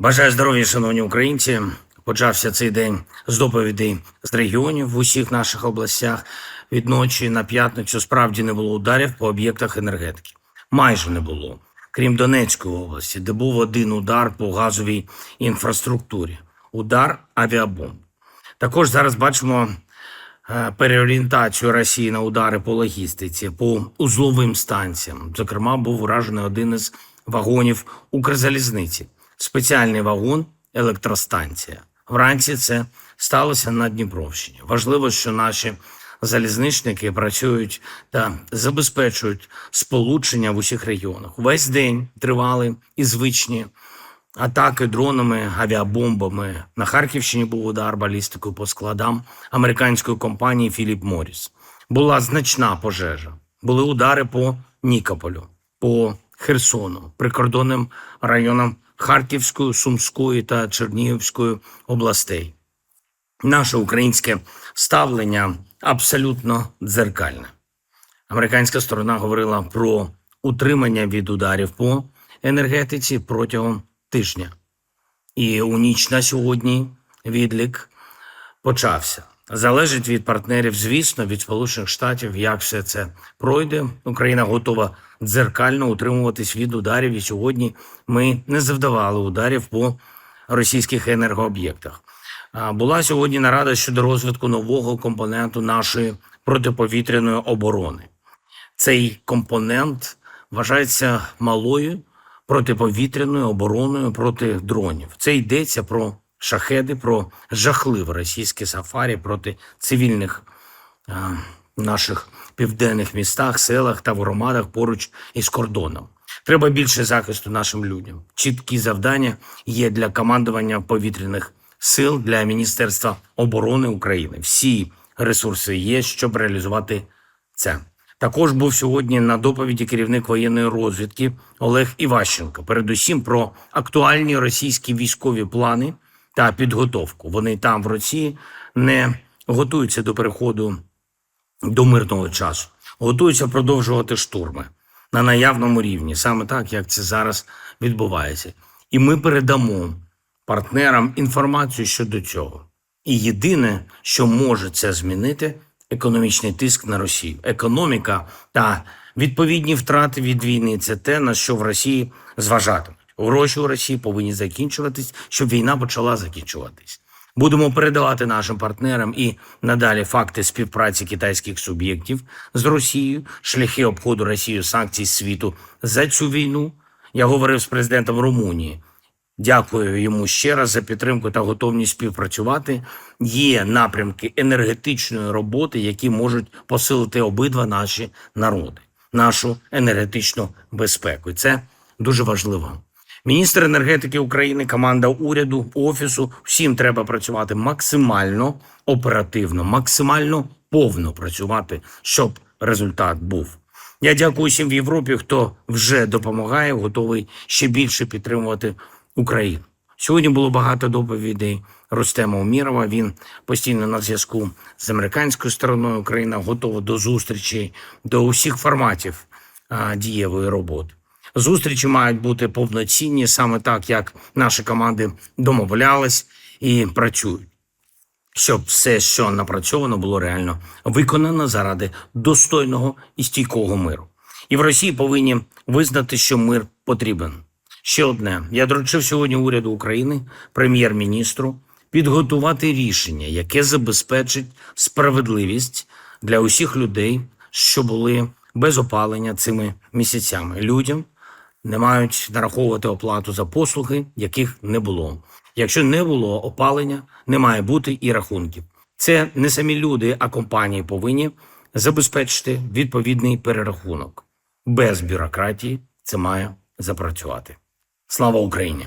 Бажаю здоров'я, шановні українці. Почався цей день з доповідей з регіонів в усіх наших областях. Від ночі на п'ятницю справді не було ударів по об'єктах енергетики. Майже не було, крім Донецької області, де був один удар по газовій інфраструктурі. Удар авіабомб. Також зараз бачимо е, переорієнтацію Росії на удари по логістиці, по узловим станціям. Зокрема, був уражений один із вагонів Укрзалізниці. Спеціальний вагон електростанція. Вранці це сталося на Дніпровщині. Важливо, що наші залізничники працюють та забезпечують сполучення в усіх регіонах. Весь день тривали і звичні атаки дронами, авіабомбами. На Харківщині був удар балістикою по складам американської компанії Філіп Моріс. Була значна пожежа. Були удари по Нікополю, по Херсону, прикордонним районам Харківської, Сумської та Чернігівської областей. Наше українське ставлення абсолютно дзеркальне. Американська сторона говорила про утримання від ударів по енергетиці протягом тижня. І у ніч на сьогодні відлік почався. Залежить від партнерів, звісно, від Сполучених Штатів, як все це пройде. Україна готова дзеркально утримуватись від ударів. І сьогодні ми не завдавали ударів по російських енергооб'єктах. Була сьогодні нарада щодо розвитку нового компоненту нашої протиповітряної оборони. Цей компонент вважається малою протиповітряною обороною проти дронів. Це йдеться про шахеди, про жахливе російське сафарі проти цивільних а, наших південних містах, селах та в громадах поруч із кордоном. Треба більше захисту нашим людям. Чіткі завдання є для командування повітряних сил для Міністерства оборони України. Всі ресурси є, щоб реалізувати це. Також був сьогодні на доповіді керівник воєнної розвідки Олег Іващенко. Передусім про актуальні російські військові плани та підготовку. Вони там в Росії не готуються до переходу до мирного часу, готуються продовжувати штурми на наявному рівні, саме так, як це зараз відбувається. І ми передамо партнерам інформацію щодо цього. І єдине, що може це змінити, економічний тиск на Росію. Економіка та відповідні втрати від війни це те, на що в Росії зважатимуть. Гроші у Росії повинні закінчуватись, щоб війна почала закінчуватись. Будемо передавати нашим партнерам і надалі факти співпраці китайських суб'єктів з Росією, шляхи обходу Росією санкцій світу за цю війну. Я говорив з президентом Румунії. Дякую йому ще раз за підтримку та готовність співпрацювати. Є напрямки енергетичної роботи, які можуть посилити обидва наші народи, нашу енергетичну безпеку. І це дуже важливо. Міністр енергетики України, команда уряду, офісу всім треба працювати максимально оперативно, максимально повно працювати, щоб результат був. Я дякую всім в Європі, хто вже допомагає, готовий ще більше підтримувати Україну. Сьогодні було багато доповідей Рустема Умірова. Він постійно на зв'язку з американською стороною. Україна готова до зустрічей, до усіх форматів а, дієвої роботи. Зустрічі мають бути повноцінні, саме так, як наші команди домовлялись і працюють, щоб все, що напрацьовано, було реально виконано заради достойного і стійкого миру. І в Росії повинні визнати, що мир потрібен. Ще одне: я доручив сьогодні уряду України, прем'єр-міністру, підготувати рішення, яке забезпечить справедливість для усіх людей, що були без опалення цими місяцями. Людям не мають нараховувати оплату за послуги, яких не було. Якщо не було опалення, не має бути і рахунків. Це не самі люди, а компанії повинні забезпечити відповідний перерахунок. Без бюрократії це має запрацювати. Слава Україні!